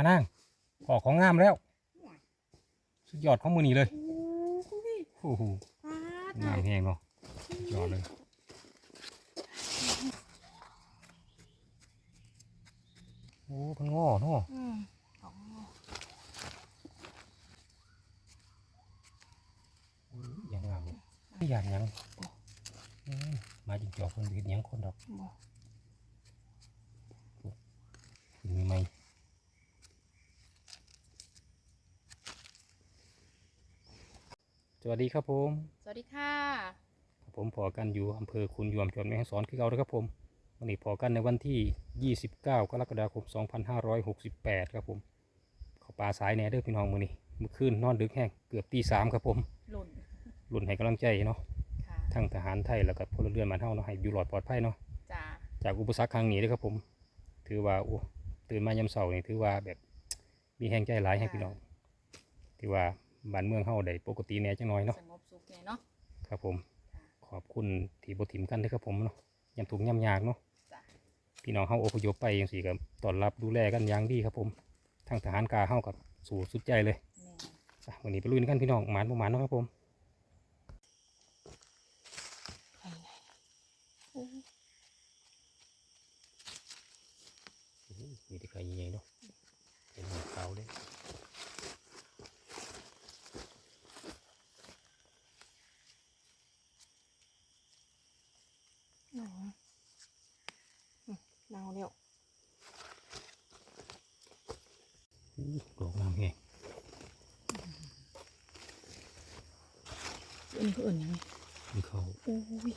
มานั่งออกของงามแล้ว สุดยอดของมือนี้เลยโอ้ยโอ้โหปาดงามแหงเนาะสุดยอดเลยโอ้เพันง้อเนาะอืมสองยังงามเลยไม่อยากหยังอืมมาจิงจอกคนเห็นหยังคนดอกบ่คุณมีไหม สวัสดีครับผม สวัสดีค่ะผมพอกันอยู่อำเภอคุณยวมจังหวัดแม่ฮ่องสอนคือเรานะครับผมวันนี้พอกันในวันที่ 29 กรกฎาคม 2568 ครับผมเขาปลาสายแหน่เด้อพี่น้องมือนี้เมื่อคืนนอนดึกแห้งเกือบตีสามครับผมหล่นรุ่นให้กำลังใจเนาะค่ะทั้งทหารไทยแล้วก็พลเรือนมานเท่าเนาะให้อยู่รอดปลอดภัยเนาะจ้าจากอุปสรรคครั้งนี้เด้อครับผม ถือว่าโอ้ตื่นมายามเสาร์นี่ถือว่าแบบมีแห้งใจหลายให้พี่น้องถือว่า บ้านเมืองเฮาได้ปกติแหน่จังน้อยเนาะสงบสุขไงเนาะครับผมค่ะขอบคุณที่บถิ่มกันเด้อครับผมเนาะยำถุงยำยากเนาะจ้ะพี่น้องเฮาอพยพไปยังสี่กับต้อนรับดูแลกันอย่างดีครับผมทางทหารกาเฮากับสู่สุดใจเลยแม่อะวันนี้ไปลุยกันพี่น้องหมานประมาณเนาะครับผม ไข่ไหนโอ้ย มีแต่ไข่ใหญ่ๆเนาะเป็นหมขาวเลย หนาวอืมหนาวแล้ว อู้ดอกงามแฮง อันนี้คืออื่นยังไง มีเขา โอ้ย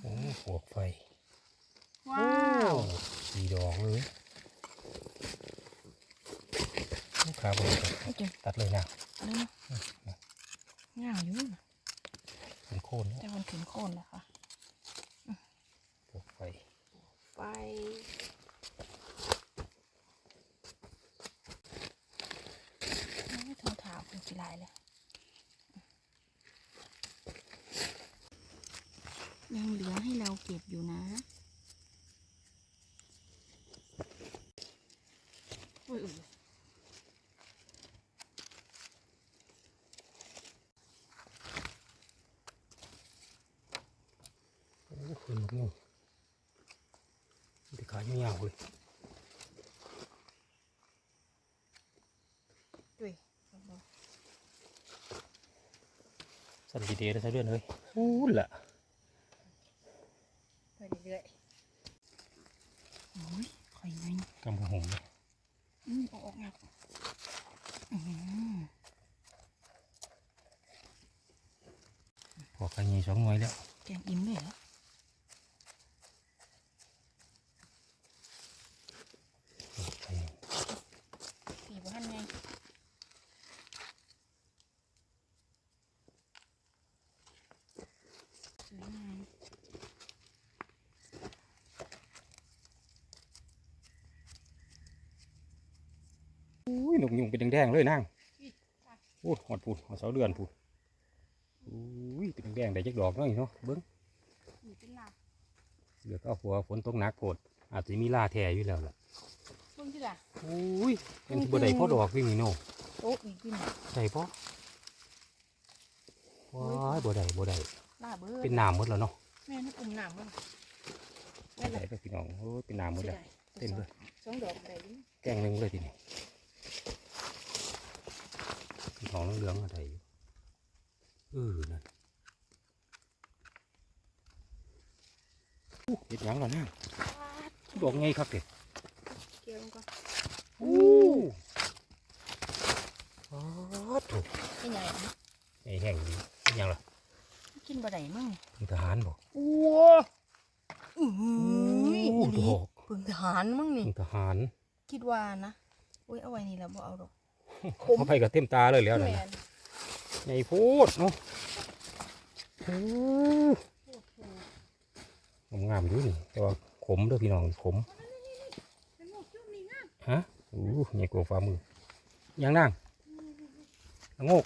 โอ้หัวไฟ ว้าว สีดอกเลยลูก ค้าบริการไอ้เจ๋งตัดเลยนะอะไรเนาะง่ายอยู่นะเป็นโคนแล้วแต่มันถึงโคนแล้วค่ะหัวไฟไฟไม่ทงถามเป็นกีฬายเลยยังเหลือให้เราเก็บอยู่นะโอ้ยอุ๊ย โอ้ขึ้นมะม่ว งมีแต่ขายยาวๆเลยดุยสั่นดีเดย์ได้ใช้เดือนเลยอู้ละไปเรื่อยๆโอ้ยข่อยไงกำพหงเลยอืมออกงับอืมพอกันยีสองหน่วยแล้วแกงอิ่มเลยเหรอ ไข่ ปีบ้านไงสวยงาม อุ้ยหนุกยุงเป็นแดงๆเลยนางโอ้หอดพูดหอดเสาเดือนพูดอุ้ยเป็นแดงๆได้จักดอกเนาะนี่เนาะเบิ้งอยู่เป็นหลักเดี๋ยวก็เอาหัวฝนตกหนักโพดอาจจะมีลาแท้อยู่แล้วล่ะเพิ่งที่ละอุ้ยเป็นบ่ได้พอดอกวิ่งนี่โน่โอ้อีกขึ้นได้ปะว้ายบ่ได้บ่ได้ลาเบอร์เป็นน้ำหมดแล้วเนาะแม่นี่อุ่มหนามมั้งบ่ได้ก็พี่น้องโอ้ยเป็นน้ำหมดแล้วเต็มเลยสองดอกอะไรนี่แกงหนึงเลยทีนี้ พี่น้องเหลืองๆอะไรอยู่เออนั่นอู้เห็ดหยังแล้วนะดอกไงครับเด็เกี่ยวก็อู้อ๋อถูกไอ้ใหญ่นะไอ้แห้งดีเห็นหยังล่ะกินบะไดมั่งเป็นทหารบอกว้าอือหืออู้ดอกเพิ่งทหารมั่งนี่เป็นทหาร คิดว่านะ อุ้ยเอาไว้นี่แล้วบ่เอาดอก เขาไปกับเต็มตาเลยแล้วแมนะนใหญ่โพูดเนาะอู้งามอยู่นี่แต่ว่าขมเด้อพี่น้องขมเป็นหมวกจุ่มนี่งามฮะอู้ใหญ่กว่าฝ่ามือยังนั่งละโงก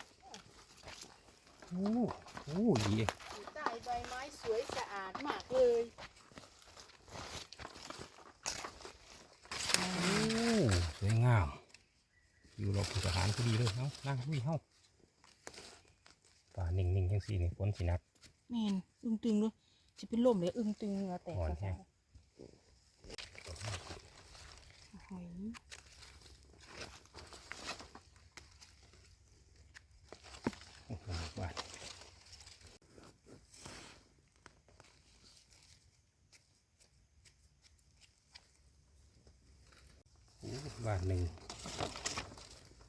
อู้อู้ดีอยู่ใต้ใบไม้สวยสะดมากเลยโอ้สวยงาม อยู่รอบผู้ทหารพอดีเลยเอ้านั่งลุยเฮ้าป่านิ่งๆจังสี่นี่ฝนสิหนักแม่นอึ้งตึงด้วยจะเป็นลมเลยอึ้งตึงเหงื่อแตกอ่อนกระแฮะจายหอย โอ้โหบาดโอ้บาดหนึ่ง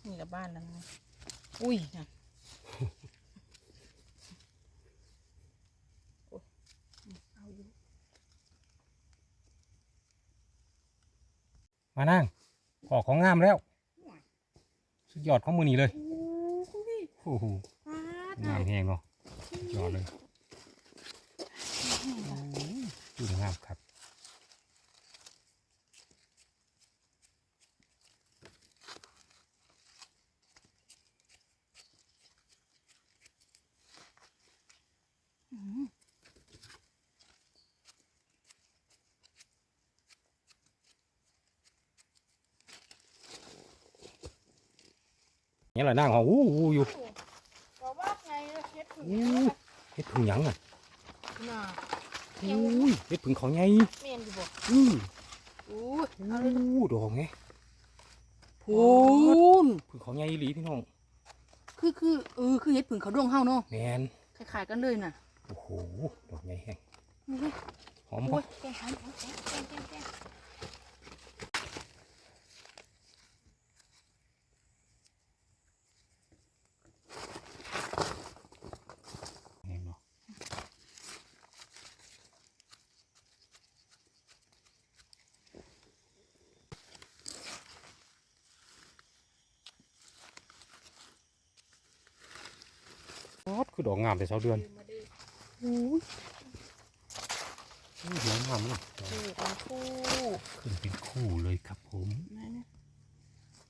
นี่ละบ้านหลังนี้ อุ้ยนะมานั่งออของงามแล้ว สุดยอดของมือนี้เลยโอ้โหปาดงามแหงเนาะยอดเลยดูงามครับ นี่แหละนั่งหออู้หูอยู่บอกว่าไงเฮ็ดถึงอู้เฮ็ดผึ่งหยังอะน่ะอุ้ยเฮ็ดผึ่งเขาไงแม่นอยู่บ่อู้อู้ยอู้ดอกไงพูนผึ่งเขาไงอีหลีพี่น้องคือคือเออคือเฮ็ดผึ่งเขาดวงเฮาเนาะแมนคล้ายๆกันเลยน่ะโอ้โหดอกไงแห้งโอ้ยหอมโอ้ปะยแกงหันแกงแกงแกงแกงแกง แห้งเนาะ โอ้คือดอกงามแต่เช้าเดือนมาดิอู้อู้ดอกงามเลยคือเป็นคู่ขึ้นเป็นคู่เลยครับผมมานะ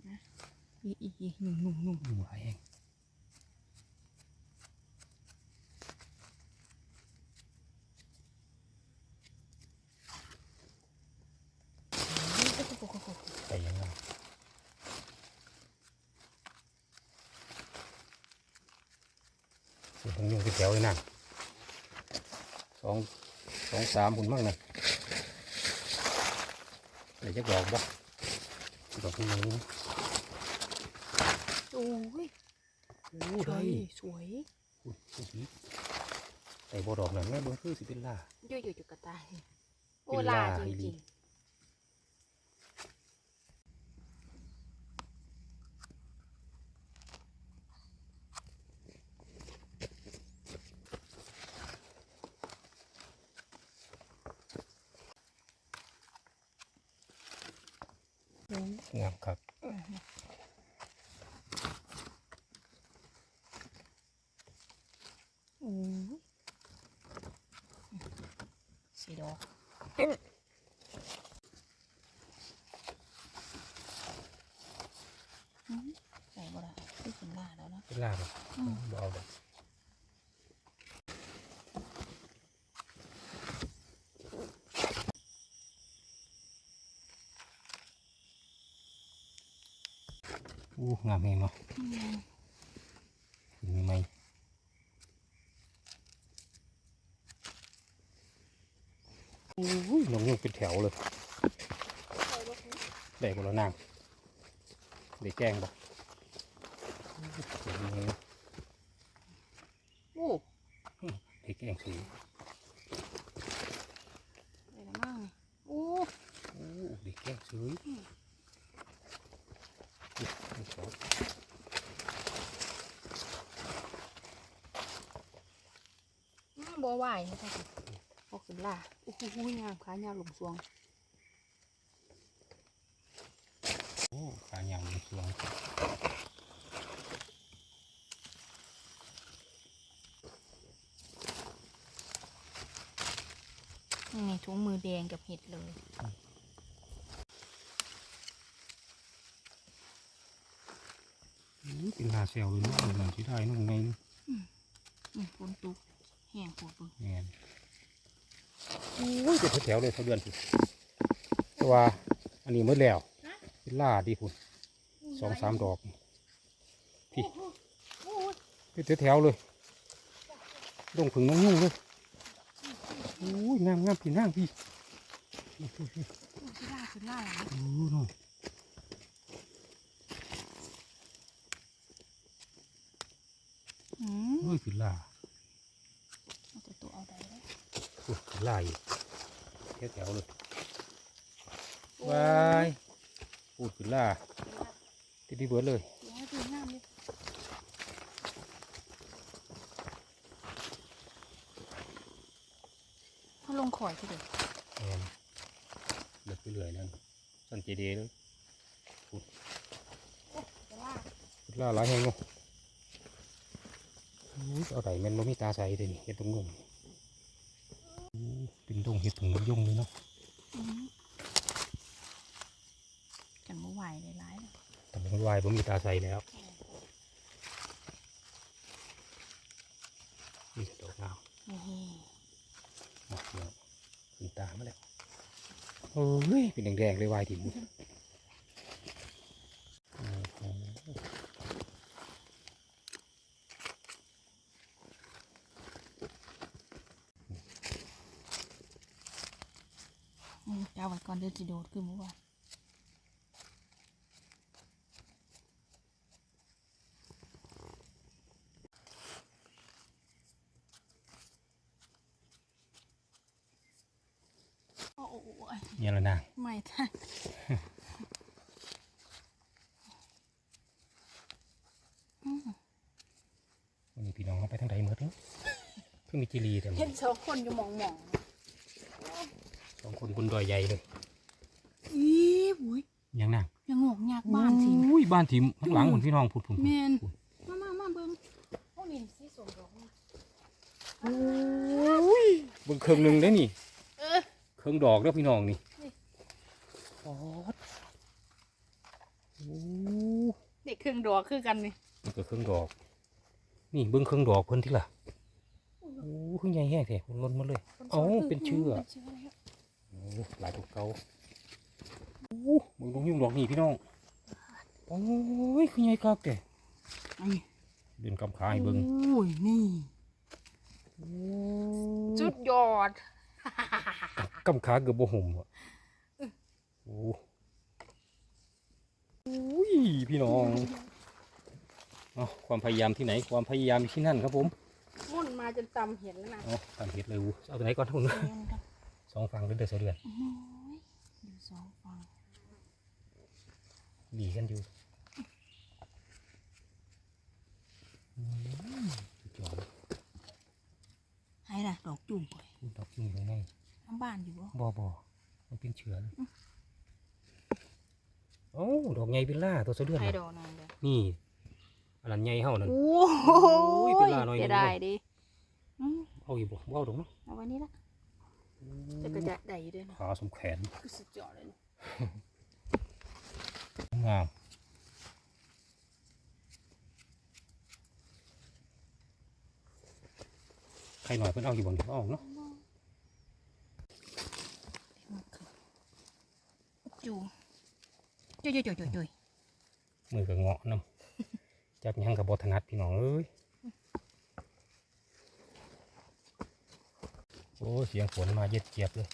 นะอีอีอีหนุ่มหนุ่มหนุ่มหนูหลายแห้ง โอ้โห แต่ยังไงสิผมยังไปแถ วเลยนะสองสองสามหุ่นมั่งนะเดี๋ยวจะดอกบ่ดอกนี้โอ้ยโอ้สวได้ยสวยอุ้ยอุ้ยแต่บ่ดอกนั้นแม่เบิ่งคือสิเป็นล่าเยอะอยู่จุกกระตายโอ้เป็นลาลาจอีหลีริงๆ ครับอืมสีดอกอืมใส่บ่ได้ที่เป็นลาแล้วเนาะ เป็นล่าบ่ อืม บ่เอาดอก อู้งามเองเนาะอืมมีไหมอุ้ยน้องยุงเป็นแถวเลยได้คนละนางได้แกล้งปะโอ้ได้แกล้งสีได้แล้วมั่งโอ้โอ้ได้แกล้งสีนี่สอง อืมบ่ไหวนะคะพอขึ้นลาโอ้โหงามขายาวหลงสวงโอ้ขายาวมันสวงนี่ถุงมือแดงกับเห็ดเลยอู้เป็นลาเซลเลยเนาะเหมือนที่ได้นู่นไงอืมฝนตกแห้งปวดเบึงแม่นอ้ยเป็นแถวๆเลยเท่าเดือนสิแต่ว่าอันนี้หมืดแล้วเป็นล่าดีพุ่นสองสามดอกพี่โอ้ยเป็นแถวๆเลยดงผึ่งน้องยุ่งเลยโอ้ยงามงามพี่นั่งพี่พี่พี่พี่โอ้ยขึ้นล่าขึ้นล่าหลังโอ้โน่นอืมเฮ้ยขึ้นล่าเอาตัวตัวเอาได้เลย โอ้ยขึ้นล่าอีกแถวๆเลยวายพูดขึ้นล่าที่พี่เบิร์ดเลยเดี๋ยวให้ดูงามเลยเขาลงข่อยทีเดียวแอนเลือกไปเรื่อยนั่นสันเจเดเลยจะล่าขึ้นล่าหลายแห่งเนาะอุ้ยเอาไหนแมันบ่มีตาใสเลยนี่เห็ดตรงนุ่มอู้เป็น ดงเห็ดผงมันยุ่งเลยเนาะจังเมื่อไหวเลยร้ายเลยแต่มันวายผมมีตาใสแล้วนี่ดอกงาวนี่หมดแล้วขึ้นตามาแล้วโอ้ยเป็นแดงๆเลยวายถิ่นโอ้โห อืมจะ เอาไว้ก่อนเดี๋ยวจะโดดขึ้นเมื่อวานโอ้โหเนี่ยละนางไม่ทันวันนี้พี่น้องเขาไปทางใดหมดเนาะเพิ่งมีจิรีแต่เห็นสองคนอยู่หมองหมองสองคนบนดอยใหญ่เลย อีบุ้ย ยังนาง ยังงอกยากบ้านทีม อุ้ย บ้านทิมข้างหลังคนพี่น้องพูดผมแมนมามามาเบิ้งโอ้นี่สีสมดอกมาอุ้ยเบิ่งเครื่องหนึ่งได้นี่เออเครื่องดอกเด้อพี่น้องนี่นี่ปอดโอ้เด็กเครื่องดอกคือกันนี่นี่ก็เครื่องดอก นี่เบิ่งเครื่องดอกเพิ่นที่ล่ะโอ้เครื่องใหญ่แห้งแท้คนล้นมาเลยเอ้าเป็นเชื่อเป็นเชื่อแล้วโอ้หลายกว่าเก่าโอ้เบิ่งตรงยุ่งดอกนี่พี่น้อง โอ้ยคือใหญ่คักแต่นี่เดินกำขาให้เบิ่งโอ้ยนี่โอ้จุดยอดกำขาเกือบบ่ห่มอะโอ้อุ้ยพี่น้องเอาความพยายามที่ไหนความพยายามอยู่ที่นั่นครับผมมุ่นมาจนตำเห็นแล้วนะเอาตามเห็ดเลยวูเอาตัวไหนก่อนทุกคนเรียนครับสองฝั่งเดือดเดือดเดือดโอ้ยอยู่สองฝั่งดีกันอยู่ อืมสุดยอดเลยให้ล่ะดอกจุ่มป่อยพูดดอกนี่ตรงไหนน้ำบ้านอยู่บ่บ่บ่มันเป็นเชื้อเลยโอ้ดอกใหญ่เป็นล่าตัวสะเดือนให้น่ะดอกนั่นเลยนี่อันนั้นใหญ่เฮานั่นโอ้ยเป็นลาหน่อยหนึ่งจะได้ดิอืมเอาอยู่บ่บ่เอาดอกเนาะเอาไว้นี่ละแต่ก็จะได้อยู่ด้วยนะขาสมแขนคือสุดยอดเลยนะงาม ใครหน่อยเพิ่นเอาอยู่บ่นี่เอาเนาะมันคือจูจุยจุยจุยจุยจุยมือก็เงาะนํจับหยังก็บ่ถนัดพี่น้องเอ้ยโอ้เสียงฝนมาเย็ดเจี๊ยบเลย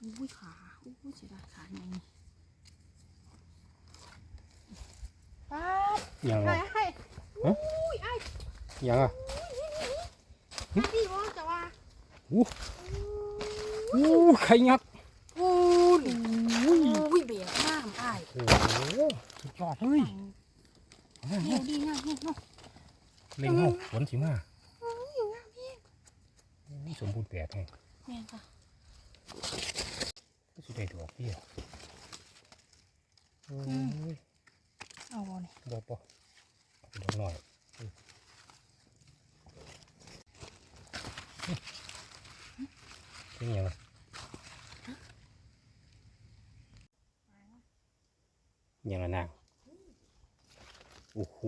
อุ้ยขาอุ้ยเสียดายขาใหญ่นี่ป๊าบ ยังให้อะให้ฮะอุ้ยไอ้ยังอะไอ้พี่ว่าจะว่าอู้อู้ไข่ยักษ์อุ้ยอุ้ยเบียดมากไอ้โอ้โหสุดยอดเลยเอาเฮียดีงามเฮียเนาะเล่งเฮาฝนสิมาอุ้ยงามเฮียนี่สมบูรณ์แบบไงแม่นค่ะก็สุดได้ดอกเดียวโอ้ย เอาบ่นี่บ่บ่เอดอกหน่อยเออเป็นยังไงยังละนางโอ้โห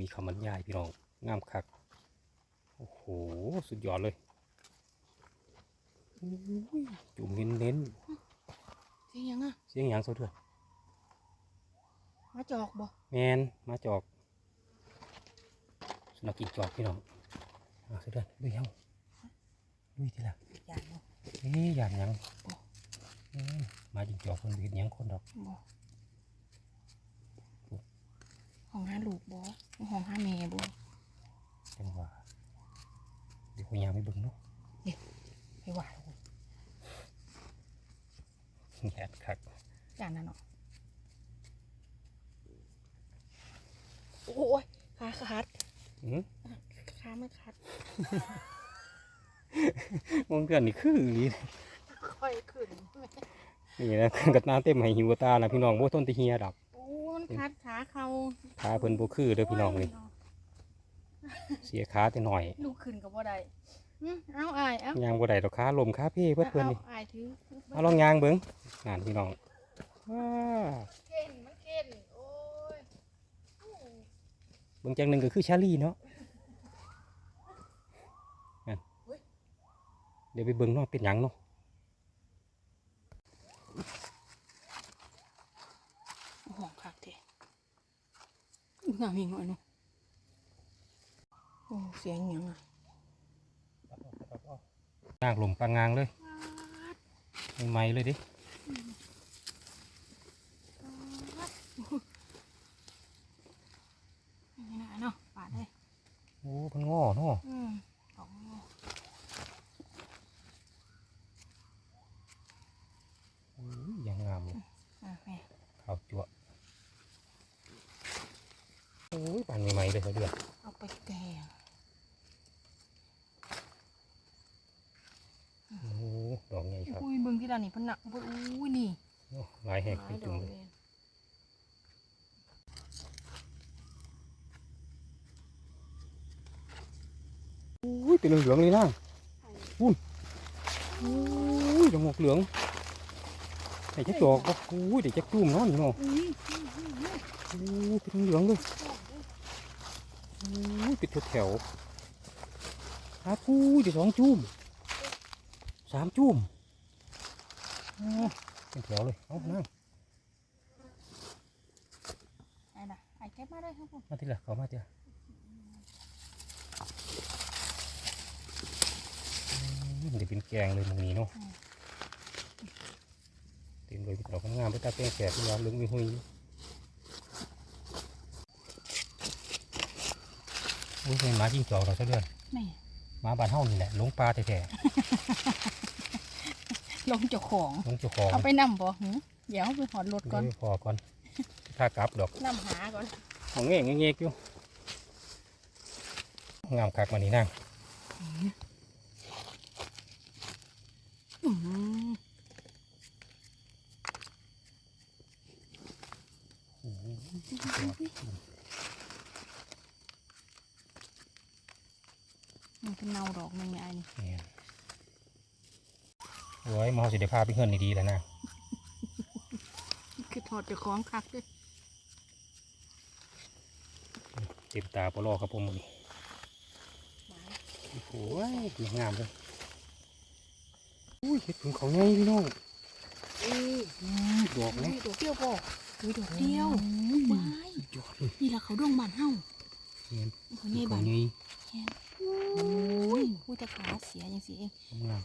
มีคำบรรยายพี่น้องงามคัก โอ้โห สุดยอดเลยอุ้ยจุ่มเน้นเสียงยังอะเสียงยังเสะเดือน จอกบ่แมนมาจอกสุนัขกินจอกพี่น้องเอาเสะเดือนลุยเฮาลุยทีละยานเนาะเอ๊ะอย่างหยังอืมมาจิงจอกคนเห็นหยังคนดอกบ่ห้องห้าลูกบ่ห้องห้าแม่บ่จังหวะเดี๋ยวพยายามไปเบิ่งเนาะไปไหวแหดคักจานนั่นเนาะ โอ้ยขาขาดอืมขาไม่ขาดมองเกินนี่คืออีหลีค่อยขึ้นนี่นะกัดน้ำเต็มให้หิวตานะพี่น้องบ่ต้นตะเฮียดอกโอ้มันขาดขาเขาขาเพิ่นบ่คือเด้อพี่น้องนี่เสียขาแต่หน่อยลูกขึ้นกับบ่ได้อืมเอาอายเอายางบ่ได้ดอกขาลมขาเพ่เพิ่นเพิ่นนี่อาอายถือเอาลองยางเบิ่งงานพี่น้องว้า เก่นมันเก่นโอ้ย เบิ่ งจังหนึงก็คือชาลีเนาะเดี๋ยวไปเบิ่งนาะเป็นหยังเนาะห่วงคักเท่งามอีกหน่อยเนาะโอ้เสียงหยังอะนางลมปางงางเลยใหม่เลยดิ นี่นะเนาะปาดได้ โอ้เพิ่นง้อเนาะ อืมสอง โอ้ยยังงามเลย อะแม่ ขาวจั่วะโอ้ยปานใหม่ๆ เลยเขาเดือดเอาไปแกงโอ้ดอกใหญ่ครับอุ้ยเบิ่งที่ด้านนี้เพิ่นหนักเพิ่นอุ้ยนี่โอ้หลายแหกหไปลายดจุ่อมกเลยเลยโอ้ยเป็นเหลืองๆเลยนะอุ้ยโอ้ยดอกหมวกเหลืองไอ้จักดอกบ่โอ้ยเดี๋ยวจักจุ่มเนาะนี่เนาะอุ้ยโอ้ยเป็นเหลืองๆเลย โอ้ยเป็นแถวๆครับโอ้ยเดี๋ยวสองจุ่มสามจุ่มโอ้ยเป็นแถวเลย เอานั่งไอ้น่ะไอ้เก็บมาได้ครับผมมาทีละเขามาทีละอืมเดี๋ยวเป็นแกงเลยหมึงนี้เนาะเต็มเลยเป็นดอกงามๆไปตาแป้งแสบที่ยาวเหลืองมีหุย อุ้ยเป็นหมาจิ้งจอกเราซะเดือนแม่หมาบ้านเฮานี่แหละหลงปลาแท้ลงเจ้าของ ๆหลงเจ้าของเอาไปนำบ่หือเดี๋ยวเอาไปหอดรถก่อนเดี๋ยวพอก่อนถ้ากลับดอกนำหาก่อนของเงี้ยเงี้ยๆอยู่งามคักมานี่นั่ง อืมมันเป็นเนาดอกหนึงไงอันนี้ เนี่ย โอ้ยมาเอาสิเดี๋ยวพาไปเฮือนดีๆแล้วนะคือถอดเจ้าของคักเด้วยเต็มตาปลอครับผมมึงโอ้โหยงามเลยอุ้ยเห็ดผึ่งเขาไงพี่น้องเอ้ยอุ้ยดอกอุ้นะยดอกเดียวบ่อุ้ยดอกเดียวว้ายสุดยอดเลยนี่ละเขาดวงบ้านเฮาเห็นเขาใหญ่เขาบ้านไงแค่อุ้ยอุ้ยแตะขาเสียอย่างสิเอง งาม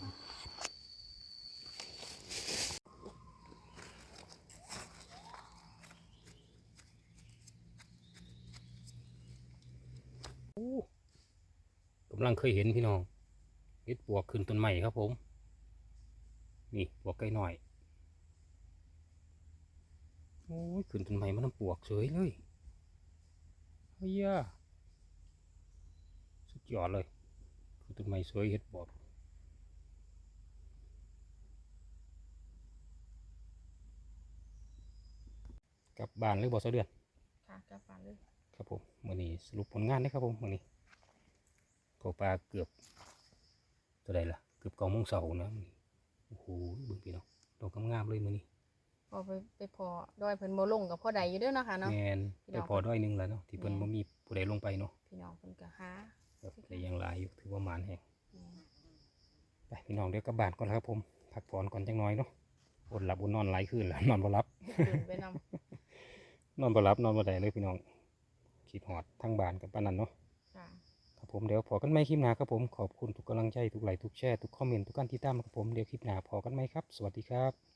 โอ้กำลังเคยเห็นพี่น้องเห็ดปวกขึ้นต้นใหม่ครับผม นี่ปวกไก่หน่อยโอ้ยขึ้นต้นใหม่มันน้ำปวกสวยเลยเฮียสุดยอดเลยขึ้นต้นใหม่สวยเห็ดปวกกลับบ้านเลยบอสเดือนค่ะกลับบ้านเลยครับผม มื่อนี้สรุปผลงานได้ครับผมมื่อนี้ตัวปลาเกือบตัวใดล่ะเกือบเก้าโมงเสาร์นะมื้อนี้โอ้โหเบิ่งพี่น้องดอกงามๆเลยมื่อนี้พอไปไปพอดอยเพิ่นบ่ลงกับพ่อใดอยู่เด้อเนาะค่ะเนาะแมนพี่ไปน้องพอด้อยหนึงแล้วเนาะที่เพิ่นแม่นบ่มีผู้ใดลงไปเนาะพี่น้องเพิ่นก็หาครับแต่ยังหลายอยู่ถือว่าหมานแฮงแม่นไปพี่น้องเดี๋ยวกลับบ้านก่อนแล้วครับผมพักผ่อนก่อนจังน้อยเนาะอดหลับอดนอนหลายคืนแล้วนอนบ่หลับขึ้นไปนำนอนบ่หลับนอนบ่ได้เลยพี่น้อง คิดฮอดทั้งบ้านกับปานนั้นเนาะค่ะครับผมเดี๋ยวพอกันใหม่คลิปหน้าครับผมขอบคุณทุกกำลังใจทุกไลค์ทุกแชร์ทุกคอมเมนต์ทุกการติดตามครับผมเดี๋ยวคลิปหน้าพอกันไหมครับ สวัสดีครับ